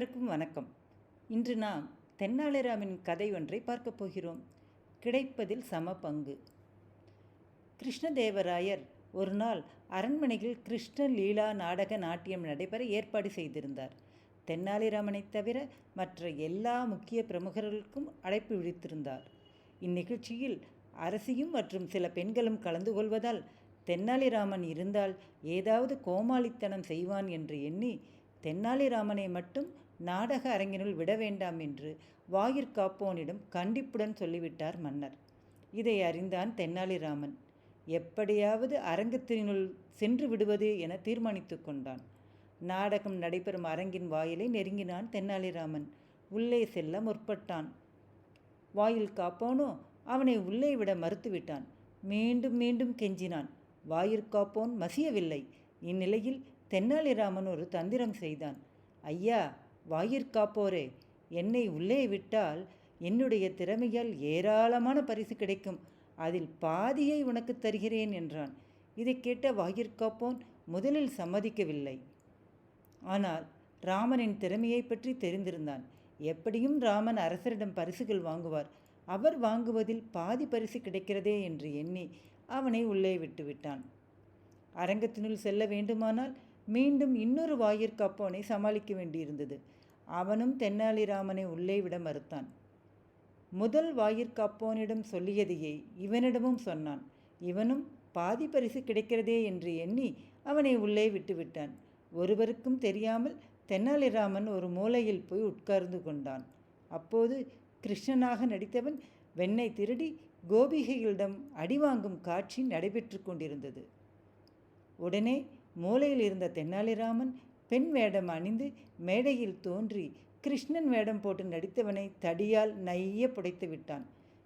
அனைவருக்கும் வணக்கம். இன்று நாம் தென்னாலிராமின் கதை ஒன்றை பார்க்கப் போகிறோம். கிடைப்பதில் சம பங்கு. கிருஷ்ணதேவராயர் ஒரு நாள் அரண்மனையில் கிருஷ்ண லீலா நாடக நாட்டியம் நடைபெற ஏற்பாடு செய்திருந்தார். தென்னாலிராமனைத் தவிர மற்ற எல்லா முக்கிய பிரமுகர்களுக்கும் அழைப்பு விடுத்திருந்தார். இந்நிகழ்ச்சியில் அரசியும் மற்றும் சில பெண்களும் கலந்து கொள்வதால் தென்னாலிராமன் இருந்தால் ஏதாவது கோமாளித்தனம் செய்வான் என்று எண்ணி தென்னாலிராமனை மட்டும் நாடக அரங்கினுள் விட வேண்டாம் என்று வாயிற்காப்போனிடம் கண்டிப்புடன் சொல்லிவிட்டார் மன்னர். இதை அறிந்தான் தென்னாலிராமன். எப்படியாவது அரங்கத்தினுள் சென்று விடுவது என தீர்மானித்து கொண்டான். நாடகம் நடைபெறும் அரங்கின் வாயிலை நெருங்கினான் தென்னாலிராமன். உள்ளே செல்ல முற்பட்டான். வாயில் காப்போனோ? அவனை உள்ளே விட மறுத்துவிட்டான். மீண்டும் மீண்டும் கெஞ்சினான். வாயிற்காப்போன் மசியவில்லை. இந்நிலையில் தென்னாலிராமன் ஒரு தந்திரம் செய்தான். ஐயா வாயிற்காப்போரே என்னை உள்ளே விட்டால் என்னுடைய திறமையால் ஏராளமான பரிசு கிடைக்கும். அதில் பாதியை உனக்கு தருகிறேன் என்றான். இதை கேட்ட வாயிற்காப்போன் முதலில் சம்மதிக்கவில்லை. ஆனால் ராமனின் திறமையை பற்றி தெரிந்திருந்தான். எப்படியும் ராமன் அரசரிடம் பரிசுகள் வாங்குவார். அவர் வாங்குவதில் பாதி பரிசு கிடைக்கிறதே என்று எண்ணி அவனை உள்ளே விட்டுவிட்டான். அரங்கத்தினுள் செல்ல வேண்டுமானால் மீண்டும் இன்னொரு வாயிற்காப்போனை சமாளிக்க வேண்டியிருந்தது. அவனும் தென்னாலிராமனை உள்ளே விட மறுத்தான். முதல் வாயிற்காப்போனிடம் சொல்லியதையே இவனிடமும் சொன்னான். இவனும் பாதி பரிசு கிடைக்கிறதே என்று எண்ணி அவனை உள்ளே விட்டுவிட்டான் ஒருவருக்கும் தெரியாமல் தென்னாலிராமன் ஒரு மூலையில் போய் உட்கார்ந்து கொண்டான். அப்போது கிருஷ்ணனாக நடித்தவன் வெண்ணை திருடி கோபிகைகளிடம் அடிவாங்கும் காட்சி நடைபெற்று கொண்டிருந்தது. உடனே மூலையில் இருந்த தென்னாலிராமன் பெண் வேடம் அணிந்து மேடையில் தோன்றி கிருஷ்ணன் வேடம் போட்டு நடித்தவனை தடியால் நைய புடைத்து விட்டான்.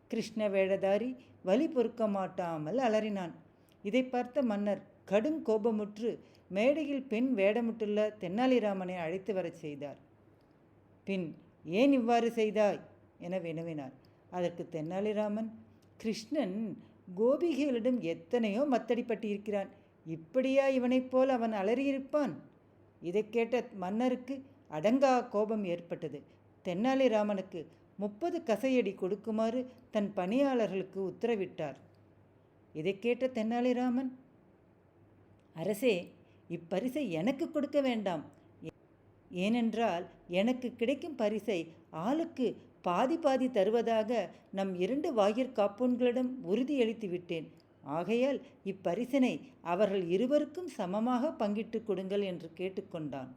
கிருஷ்ண வேடதாரி வலி பொறுக்க மாட்டாமல் அலறினான். இதை பார்த்த மன்னர் கடும் கோபமுற்று மேடையில் பெண் வேடமிட்டுள்ள தென்னாலிராமனை அழைத்து வரச் செய்தார். பின் ஏன் இவ்வாறு செய்தாய்? என வினவினார். அதற்கு தென்னாலிராமன் கிருஷ்ணன் கோபிகைகளிடம் எத்தனையோ மத்தடிப்பட்டு இருக்கிறான் இப்படியா இவனைப் போல் அவன் அலறியிருப்பான்? இதை கேட்ட மன்னருக்கு அடங்கா கோபம் ஏற்பட்டது. தென்னாலிராமனுக்கு முப்பது கசையடி கொடுக்குமாறு தன் பணியாளர்களுக்கு உத்தரவிட்டார். இதை கேட்ட தென்னாலிராமன் அரசே இப்பரிசை எனக்கு கொடுக்க வேண்டாம். ஏனென்றால் எனக்கு கிடைக்கும் பரிசை ஆளுக்கு பாதி பாதி தருவதாக நம் இரண்டு வாயிற் காப்பூன்களிடம் உறுதியளித்து விட்டேன் ஆகையால் இப்பரிசினை அவர்கள் இருவருக்கும் சமமாக பங்கிட்டு கொடுங்கள் என்று கேட்டுக்கொண்டான்.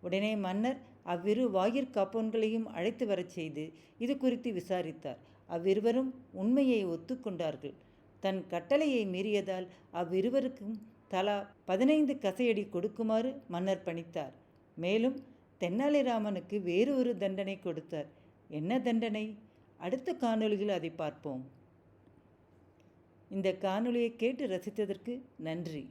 உடனே மன்னர் அவ்விரு வாயிற்காப்போன்களையும் அழைத்து வரச் செய்து இது குறித்து விசாரித்தார். அவ்விருவரும் உண்மையை ஒத்துக்கொண்டார்கள். தன் கட்டளையை மீறியதால் அவ்விருவருக்கும் தலா பதினைந்து கசையடி கொடுக்குமாறு மன்னர் பணித்தார். மேலும் தென்னாலிராமனுக்கு வேறு ஒரு தண்டனை கொடுத்தார். என்ன தண்டனை? அடுத்த காணொளியில் அதை பார்ப்போம். இந்த காணொலியை கேட்டு ரசித்ததற்கு நன்றி.